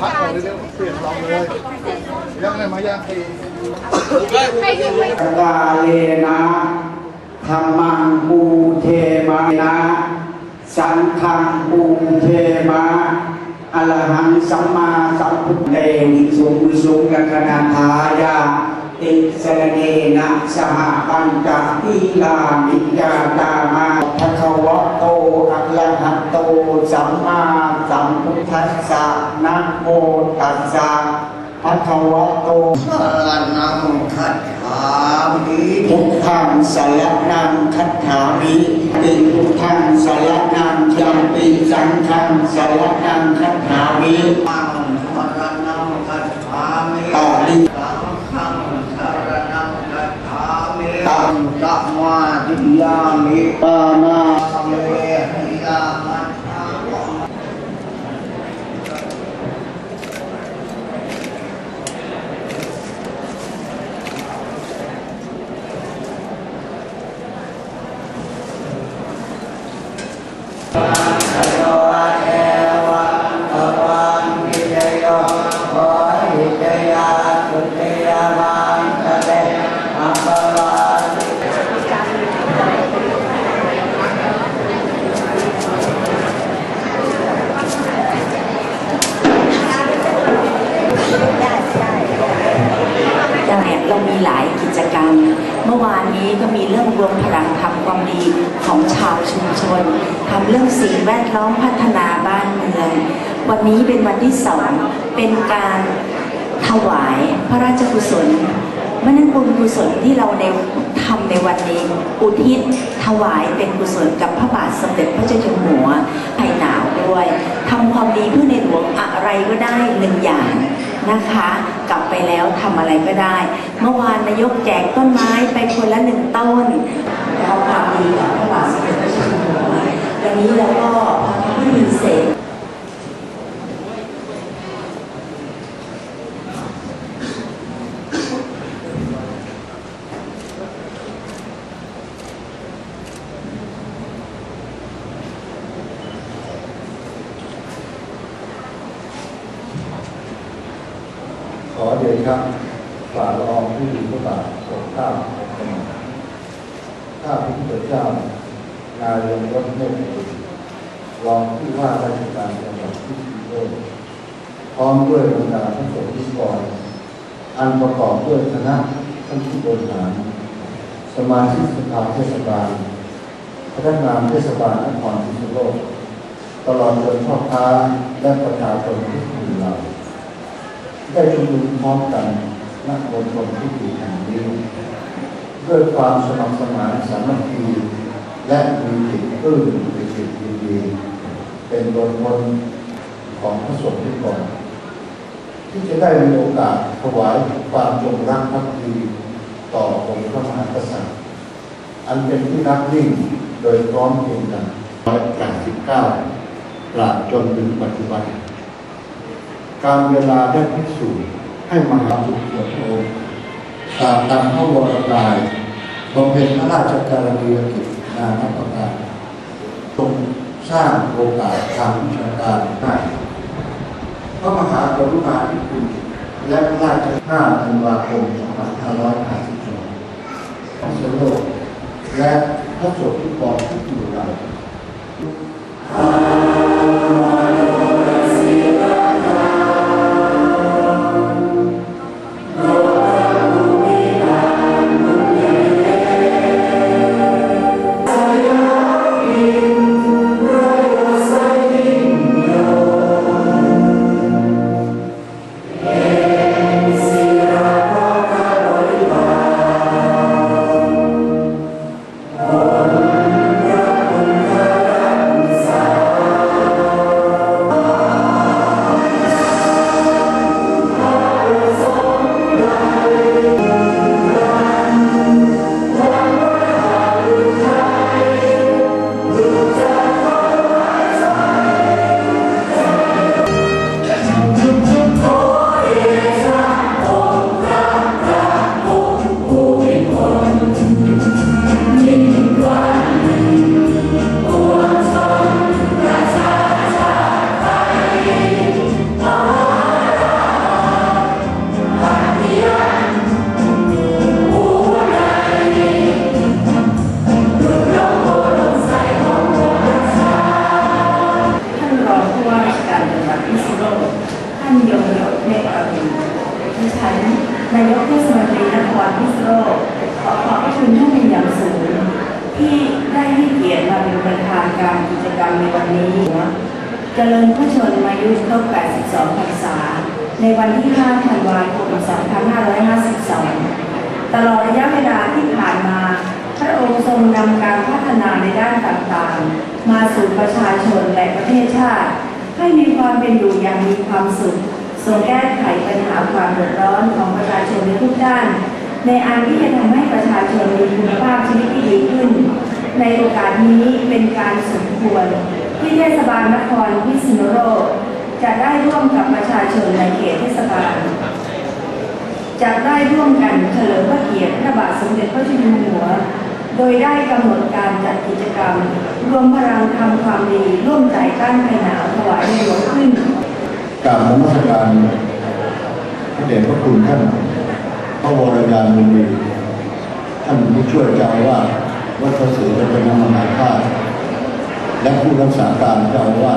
พักก่อนเร็วๆเปลี่ยนลองเลยยังไงมายังไอ้กาเลนะธรรมังปูเทมานะ สังฆังปูเทมาอรหังสัมมาสัมพุทธเองสุงสุงกัคนาทายา ติสรเนนะสหปัญจทิลามิจาตามาภะคะวะโตอะระหะโตสัมมาสัมพุทธัสสะนะโมตัสสะภะคะวะโตสารนังคัจฉามิพุทธังสารนังคัจฉามิติพุทธังสารนังยัมปิสังฆังสารนังคัจฉามิตังสารนังคัจฉามิตาลิ สังฆังสารนังคัจฉามิ ตังสัมมาทิฏฐามิ ปานา สัมเมหิยามัจฉามิ เรามีหลายกิจกรรม เมื่อวานนี้ก็มีเรื่องรวมพลังทำความดีของชาวชุมชนทำเรื่องสิ่งแวดล้อมพัฒนาบ้านเมือง วันนี้เป็นวันที่สองเป็นการถวายพระราชกุศลมนันบุญกุศลที่เราในทำในวันนี้ อุทิศถวายเป็นกุศลกับพระบาทสมเด็จพระเจ้าอยู่หัวไผ่หนาวด้วยทำความดีเพื่อในหลวงอะไรก็ได้หนึ่งอย่าง นะคะ กลับไปแล้วทำอะไรก็ได้ เมื่อวานนายกแจกต้นไม้ไปคนละหนึ่งต้นทำความดีกับพระบาทสมเด็จพระเจ้าอยู่หัววันนี้เราก็พระพิธีเสร็จ ข อเดชะฝ่าละอองผู้ดีพระบาทโปรดเกล้าโประหม่อมข้าพระพุทธเจ้านายยงยศเมฆบุตรรองผู้ว่าราชการจังหวัดพิษณุโลกพร้อมด้วยบรรดาผู้สนิกรอันประกอบด้วยคณะท่านผู้บริหาร สมาชิกสภาเทศบาลพนักงานเทศบาลนครพิษณุโลก ตลอดจนพ่อค้าและประชาชนทุกหมู่เหล่า ได้ชุมนุมพร้อมกันณมณฑลที่อยู่แห่งนี้ด้วยความสมัครสมานสามัคคีและมีจิตปลื้มในจิตดีเป็นบนบนของพระสงฆ์ที่ก่อนที่จะได้มีโอกาสถวายความจงรักภักดีต่อองค์พระมหากษัตริย์ อันเป็นที่รักยิ่งโดยพร้อมเพรียงกันร้อยแปดสิบเก้าตราบจนถึงปัจจุบัน การเวลาได้พิสูจน์ให้มหาบุตรโทตามตามพระวรกายบำเพ็ญพระราชกรณียกิจนานับประการทรงสร้างโอกาสทางวิชาการได้พระมหากรุณาธิคุณและพระราช5ธันวาคม2552ของสโลกและพระสงฆ์ที่กองทุกหมู่เหล่า นายกเทศมนตรีนครพิศณุโลกขอขอบพระคุณท่านเป็นอย่างสูง ที่ได้ให้เกียรติมาเป็นประธานการกิจกรรมในวันนี้เจริญพระชนมายุครบ82พรรษา ในวันที่ 5 ธันวาคม 2552 ตลอดระยะเวลาที่ผ่านมา พระองค์ทรงนำการพัฒนาในด้านต่างๆ มาสู่ประชาชนและประเทศชาติ ให้มีความเป็นอยู่อย่างมีความสุข ทรงแก้ไขปัญหาความเดือดร้อนของประชาชนในทุกด้าน ในอันที่จะทำให้ประชาชนมีคุณภาพชีวิตที่ดีขึ้น ในโอกาสนี้เป็นการสมควรที่เทศบาลนครพิษณุโลกจะได้ร่วมกับประชาชนในเขตเทศบาลจะได้ร่วมกันเฉลิมพระเกียรติพระบาทสมเด็จพระจ้าอยู่หัว โดยได้กำหนดการจัดกิจกรรม รวมพลังทำความดีร่วมใจต้านภัยหนาวถวายในหลวงขึ้น กราบนมัสการพระเดชพระคุณท่านพระวรยานมุนีท่านผู้ช่วยเจ้าอาวาวัดพระศรีรัตนมหาธาตุและผู้รักษาการเจ้าอาวา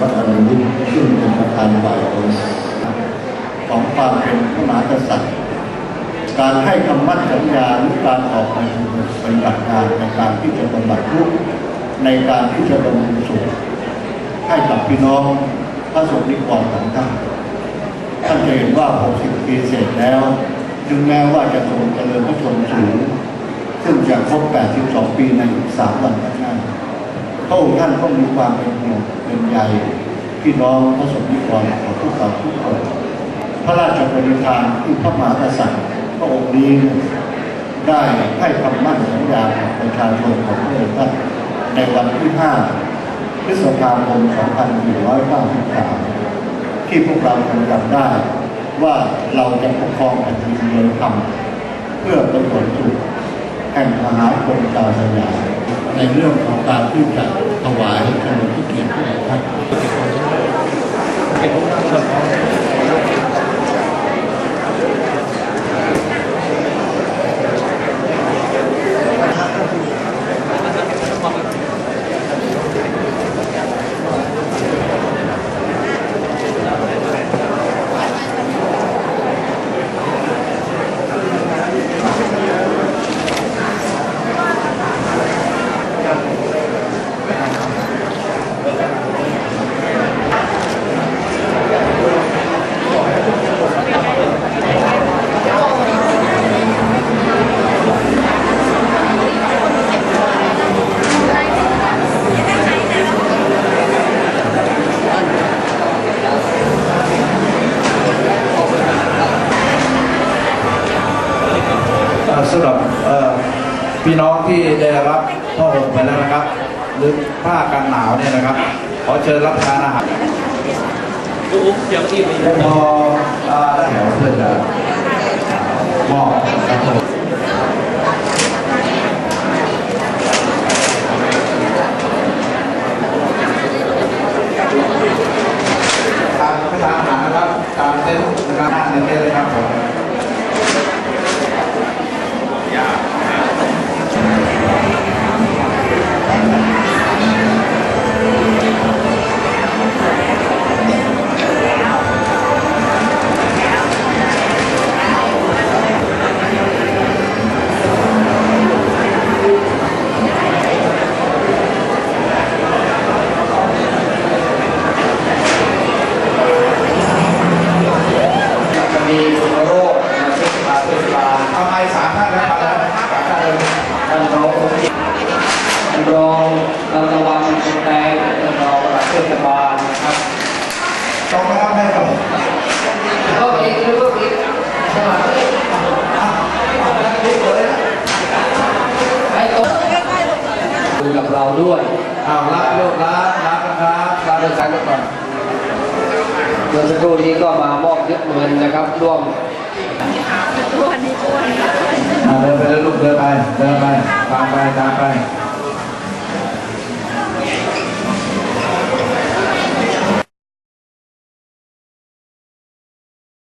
วัดอรุณวิทย์ซึ่งเป็นประธานฝ่ายบริหารของความเป็นพระมหากษัตริย์ การให้คำมั่นสัญญาหรือการออกไปปฏิบัติงานในการที่จะบำบัดทุกข์ในการที่จะบำรุงสุขให้กับพี่น้อง ระสงฆ์นิกรของท่านท่านจะเห็นว่า 60 ปีเสร็จแล้ว ถึงแม้ว่าจะทรงเจริญพระชนม์สูงซึ่งจะครบ 82 ปีในอีก3วันข้างหน้าพระองค์ท่านก็มีความเป็นห่วงเป็นใยพี่น้องพระสงฆ์นิกรของทุกเราทุกคน พระราชบริการที่พระมหากษัตริย์พระองค์นี้ได้ให้คำมั่นสัญญากับประชาชนของพระองค์ท่านในวันที่ 5 พฤษภาคม2493 ที่พวกเราคงจำได้ว่าเราจะปกครองแผ่นดินโดยธรรมเพื่อเป็นผลสุขแห่งมหาชนชาวสยามในเรื่องของการที่จะถวายเฉลิมพระเกียรติพระองค์ท่าน เอ่อสำหรับเอ่อพี่น้องที่ได้รับผ้าห่มไปแล้วนะครับ หรือ ผ้ากันหนาวเนี่ยนะครับ ขอเชิญรับประทานอาหารแล้วพอเอ่อได้แถวเพื่อจะมอบครับผมทานรับประทานอาหารนะครับ ตามเส้นนะครับนั่งในเส้นเลยครับ รองรางวัลคนแดงท่านรองประหลัดเทศบาลนะครับต้องนะครับให้กับก็อีกก็อีกสมัครดูกับเราด้วยเอารับลูกรับรับนะครับรับเดินสายก่อนเมื่อสักครู่นี้ก็มามอบยึดเงินนะครับร่วมอ่าเดินไปแล้วลูกเดินไปเดินไปตามไปตามไป